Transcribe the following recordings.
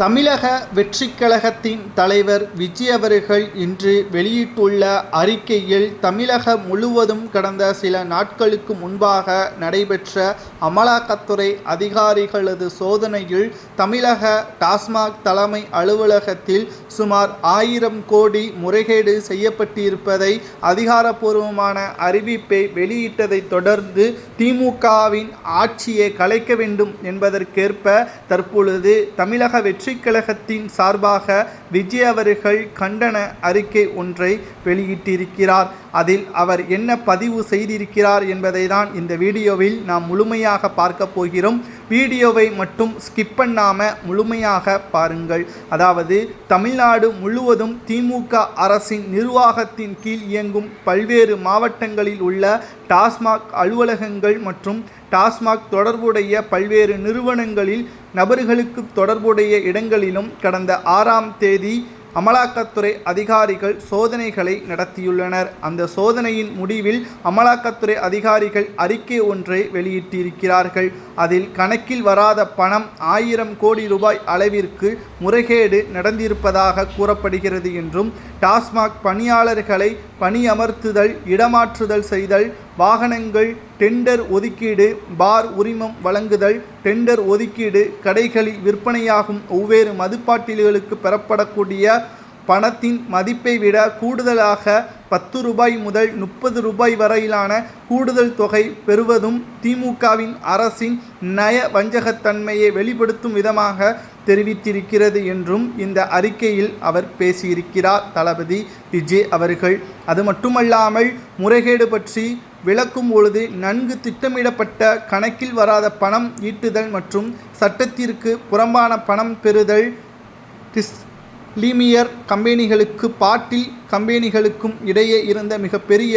தமிழக வெற்றிக் கழகத்தின் தலைவர் விஜய் அவர்கள் இன்று வெளியிட்டுள்ள அறிக்கையில் தமிழகம் முழுவதும் கடந்த சில நாட்களுக்கு முன்பாக நடைபெற்ற அமலாக்கத்துறை அதிகாரிகளது சோதனையில் தமிழக டாஸ்மாக் தலைமை அலுவலகத்தில் சுமார் ஆயிரம் கோடி முறைகேடு செய்யப்பட்டிருப்பதை அதிகாரப்பூர்வமான அறிவிப்பை வெளியிட்டதைத் தொடர்ந்து திமுகவின் ஆட்சியை கலைக்க வேண்டும் என்பதற்கேற்ப தற்பொழுது தமிழக வெற்றி கழகத்தின் சார்பாக விஜய் அவர்கள் கண்டன அறிக்கை ஒன்றை வெளியிட்டிருக்கிறார். அதில் அவர் என்ன பதிவு செய்திருக்கிறார் என்பதை தான் இந்த வீடியோவில் நாம் முழுமையாக பார்க்க போகிறோம். வீடியோவை மட்டும் ஸ்கிப் பண்ணாமல் முழுமையாக பாருங்கள். அதாவது தமிழ்நாடு முழுவதும் திமுக அரசின் நிர்வாகத்தின் கீழ் இயங்கும் பல்வேறு மாவட்டங்களில் உள்ள டாஸ்மாக் அலுவலகங்கள் மற்றும் டாஸ்மாக் தொடர்புடைய பல்வேறு நிறுவனங்களில் நபர்களுக்கு தொடர்புடைய இடங்களிலும் கடந்த ஆறாம் தேதி அமலாக்கத்துறை அதிகாரிகள் சோதனைகளை நடத்தியுள்ளனர். அந்த சோதனையின் முடிவில் அமலாக்கத்துறை அதிகாரிகள் அறிக்கை ஒன்றை வெளியிட்டிருக்கிறார்கள். அதில் கணக்கில் வராத பணம் ஆயிரம் கோடி ரூபாய் அளவிற்கு முறைகேடு நடந்திருப்பதாக கூறப்படுகிறது என்றும் டாஸ்மாக் பணியாளர்களை பணியமர்த்துதல் இடமாற்றுதல் செய்தல் வாகனங்கள் டெண்டர் ஒதுக்கீடு பார் உரிமம் வழங்குதல் டெண்டர் ஒதுக்கீடு கடைகளில் விற்பனையாகும் ஒவ்வேறு மதுப்பாட்டில்களுக்கு பெறப்படக்கூடிய பணத்தின் மதிப்பை விட கூடுதலாக பத்து ரூபாய் முதல் முப்பது ரூபாய் வரையிலான கூடுதல் தொகை பெறுவதும் திமுகவின் அரசின் நய வஞ்சகத்தன்மையை வெளிப்படுத்தும் விதமாக தெரிவித்திருக்கிறது என்றும் இந்த அறிக்கையில் அவர் பேசியிருக்கிறார். தளபதி விஜய் அவர்கள். அது மட்டுமல்லாமல் முறைகேடு பற்றி விளக்கும் பொழுது நன்கு திட்டமிடப்பட்ட கணக்கில் வராத பணம் ஈட்டுதல் மற்றும் சட்டத்திற்கு புறம்பான பணம் பெறுதல் டிஸ் லீமியர் கம்பெனிகளுக்கு பாட்டில் கம்பெனிகளுக்கும் இடையே இருந்த மிகப்பெரிய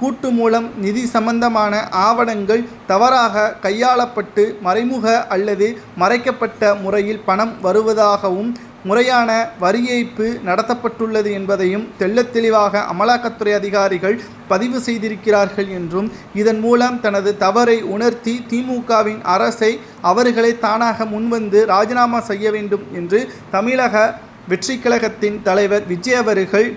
கூட்டு மூலம் நிதி சம்பந்தமான ஆவணங்கள் தவறாக கையாளப்பட்டு மறைமுக அல்லது மறைக்கப்பட்ட முறையில் பணம் வருவதாகவும் முறையான வரி ஏய்ப்பு நடத்தப்பட்டுள்ளது என்பதையும் தெள்ளத் தெளிவாக அமலாக்கத்துறை அதிகாரிகள் பதிவு செய்திருக்கிறார்கள் என்றும் இதன் மூலம் தனது தவறை உணர்த்தி திமுகவின் அரசை அவர்களை தானாக முன்வந்து ராஜினாமா செய்ய வேண்டும் என்று தமிழக வெற்றி கழகத்தின் தலைவர் விஜய் அவர்கள்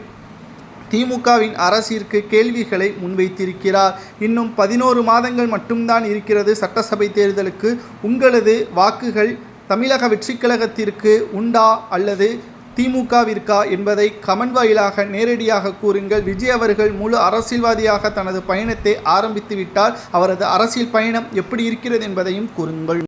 திமுகவின் அரசிற்கு கேள்விகளை முன்வைத்திருக்கிறார். இன்னும் பதினோரு மாதங்கள் மட்டும்தான் இருக்கிறது. சட்டசபை தேர்தலுக்கு உங்களது வாக்குகள் தமிழக வெற்றிக்கழகத்திற்கு உண்டா அல்லது திமுகவிற்கா என்பதை கமெண்ட் வாயிலாக நேரடியாக கூறுங்கள். விஜய் அவர்கள் முழு அரசியல்வாதியாக தனது பயணத்தை ஆரம்பித்து விட்டார் அவரது அரசியல் பயணம் எப்படி இருக்கிறது என்பதையும் கூறுங்கள்.